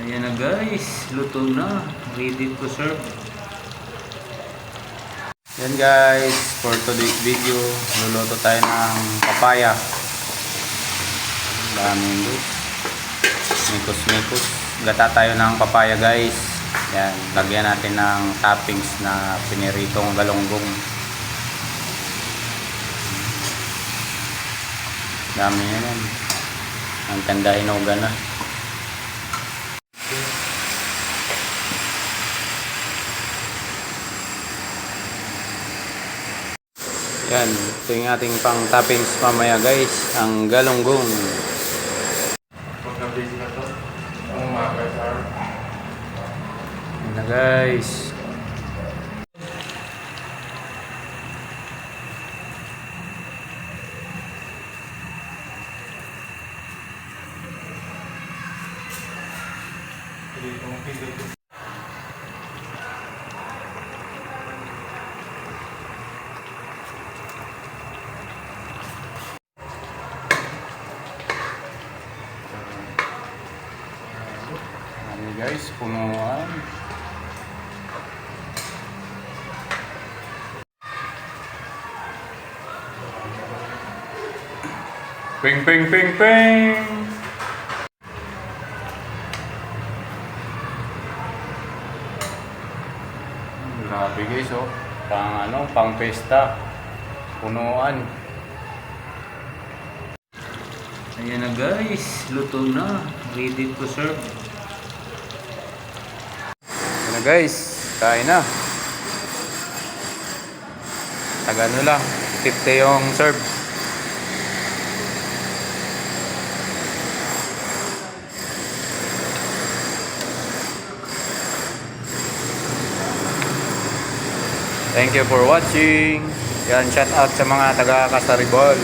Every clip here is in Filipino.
Ayan na guys, luto na. Ready to serve. Yan guys, for today's video, luluto tayo ng papaya. Daming loot. Mikos-mikos. Gata tayo ng papaya guys. Yan, lagyan natin ng toppings na piniritong galonggong. Dami yan. Ang tanda hinuga na. Yan, ito yung ating pang toppings mamaya guys, ang galonggong. Yan na guys. itong pindot. Guys, punuan. Ping ping ping ping. Grabe guys oh. Pang ano, pang pesta. Punuan. Ayan na guys, luto na. Ready to serve. Guys, kain na. Taga ano lang, 50 yung serve. Thank you for watching. Yan, shout out sa mga taga Kasaribol.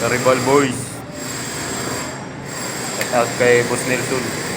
Kasaribol boys. Shout out kay Boss Nelson.